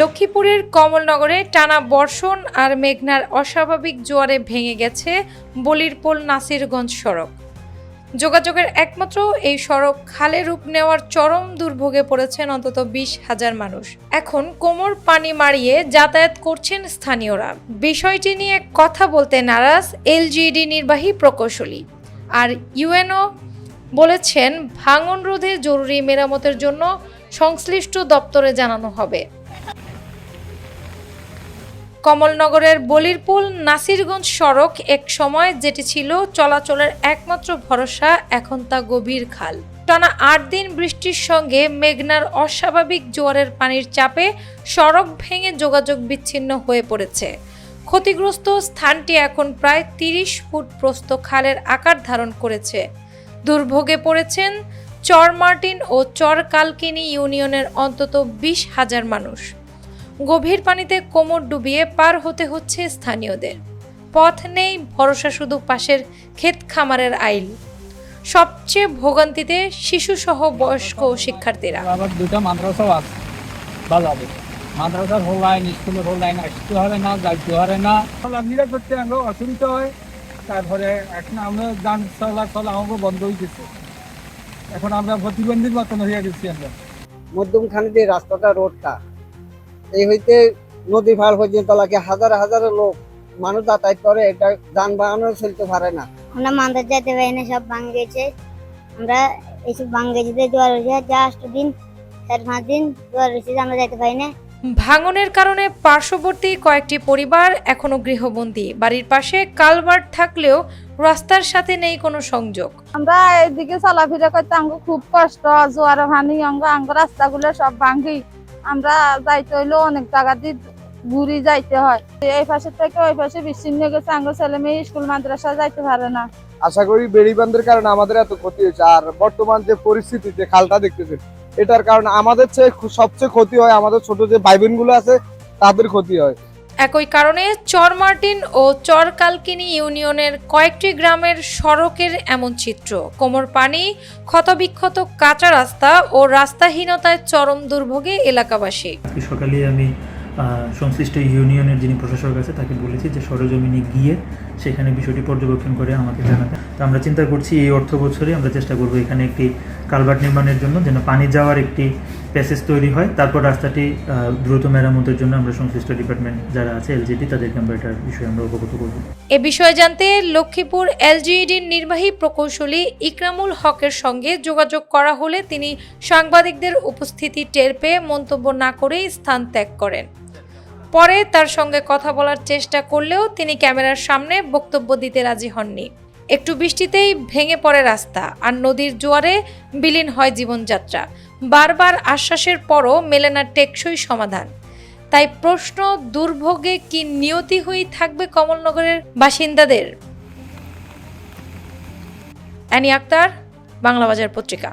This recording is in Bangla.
লক্ষ্মীপুরের কমলনগরে টানা বর্ষণ আর মেঘনার অস্বাভাবিক জোয়ারে ভেঙে গেছে বলিরপোল নাসিরগঞ্জ সড়ক। যোগাযোগের একমাত্র এই সড়ক খালে রূপ নেওয়ার চরম দুর্ভোগে পড়েছেন অন্তত বিশ হাজার মানুষ। এখন কোমর পানি মারিয়ে যাতায়াত করছেন স্থানীয়রা। বিষয়টি নিয়ে কথা বলতে নারাজ এলজিইডি নির্বাহী প্রকৌশলী। আর ইউএনও বলেছেন, ভাঙন রোধে জরুরি মেরামতের জন্য সংশ্লিষ্ট দপ্তরে জানানো হবে। কমলনগরের বলিরপুল নাসিরগঞ্জ সড়ক এক সময় যেটি ছিল চলাচলের একমাত্র ভরসা, এখন তা গভীর খাল। টানা আট দিন বৃষ্টির সঙ্গে মেঘনার অস্বাভাবিক জোয়ারের পানির চাপে সড়ক ভেঙে যোগাযোগ বিচ্ছিন্ন হয়ে পড়েছে। ক্ষতিগ্রস্ত স্থানটি এখন প্রায় তিরিশ ফুট প্রস্থ খালের আকার ধারণ করেছে। দুর্ভোগে পড়েছেন চর মার্টিন ও চর কালকিনি ইউনিয়নের অন্তত বিশ হাজার মানুষ। গভীর পানিতে কোমর ডুবিয়ে পার হতে হচ্ছে স্থানীয়দের। পথ নেই ভরসা শুধু পাশের ক্ষেত খামারের আইল। সবচেয়ে ভোগান্তিতে শিশুসহ বয়স্ক শিক্ষার্থীরা। আবার দুটো মাদ্রাসাও আছে। বাজারে। মাদ্রাসার হোল লাইন স্কুলের হোল লাইন আসতে হবে না যাইতে হবে না। করতে আমরা অসুবিধা হয়। তারপরে এখন আমরা যান চলাচল আমাকে বন্ধ হয়ে গেছে। এখন আমরা প্রতিবন্ধীর মতন হয়ে গেছি আমরা। মধ্যমখানে যে রাস্তাটা রোডটা এই হইতে নদী পার পর্যন্ত লাগে হাজার হাজার লোক মানুষ যাতায়াত করে এটা যানবাহনও চলতে পারে না। আমরা মান্দার যেতে পারি না সব ভাঙ গেছে। আমরা এইসব ভাঙ গেছে যে জোয়ার হয়েছে জাস্ট দিন চার পাঁচ দিন জোয়ার হয়েছে আমরা যেতে পারি না। ভাঙনের কারণে পার্শ্ববর্তী কয়েকটি পরিবার এখনও গৃহবন্দী। বাড়ির পাশে কালভার্ট থাকলেও রাস্তার সাথে নেই কোনো সংযোগ। আমরা এদিকে চলাফেরা করতে আমাকে খুব কষ্ট জোয়ার ভানি অঙ্গ আঙ্গ রাস্তাগুলো সব ভাঙ্গি আমরা যাইতে হইলে অনেক জায়গা দিয়ে ঘুরি যাইতে হয়। এই পাশের থেকে ওই পাশে বিচ্ছিন্ন হয়ে গেছে আঙ্গ ছেলে মেয়ে স্কুল মাদ্রাসা যাইতে পারে না। আশা করি বেড়িবান্ধের কারণে আমাদের এত ক্ষতি হয়েছে। আর বর্তমান যে পরিস্থিতিতে খালটা দেখতেছেন এটার কারণে আমাদের চেয়ে সবচেয়ে ক্ষতি হয় আমাদের ছোট যে ভাই বোনগুলো আছে তাদের ক্ষতি হয়। একই কারণে চর মার্টিন ও চর কালকিনি ইউনিয়নের কয়েকটি গ্রামের সড়কের এমন চিত্র। কোমর পানি ক্ষতবিক্ষত কাঁচা রাস্তা ও রাস্তাহীনতায় চরম দুর্ভোগে এলাকাবাসী। সকালে আমি সংশ্লিষ্ট ইউনিয়নের যিনি প্রশাসক আছে তাকে বলেছি যে সরজমিনে গিয়ে সেখানে বিষয়টি পর্যবেক্ষণ করে আমাকে জানাতে। তো আমরা চিন্তা করছি এই অর্থ বছরে আমরা চেষ্টা করব এখানে একটি কালভার্ট নির্মাণের জন্য, যেন পানি যাওয়ার একটি প্যাসেজ তৈরি হয়। তারপর রাস্তাটি দ্রুত মেরামতের জন্য আমরা সংশ্লিষ্ট ডিপার্টমেন্ট যারা আছে এলজিডি তাদেরকে আমরা এটার বিষয়ে আমরা অবগত করব। এ বিষয়ে জানতে লক্ষ্মীপুর এলজিইডির নির্বাহী প্রকৌশলী ইকরামুল হকের সঙ্গে যোগাযোগ করা হলে তিনি সাংবাদিকদের উপস্থিতি টের পেয়ে মন্তব্য না করেই স্থান ত্যাগ করেন। পরে তার সঙ্গে কথা বলার চেষ্টা করলেও তিনি ক্যামেরার সামনে বক্তব্য দিতে রাজি হননি। একটু বৃষ্টিতেই ভেঙে পড়ে রাস্তা আর নদীর জোয়ারে বিলীন হয় জীবনযাত্রা। বারবার আশ্বাসের পরও মেলে না টেকসই সমাধান। তাই প্রশ্ন, দুর্ভোগে কি নিয়তি হয়েই থাকবে কমলনগরের বাসিন্দাদের? অ্যানি আক্তার বাংলা বাজার পত্রিকা।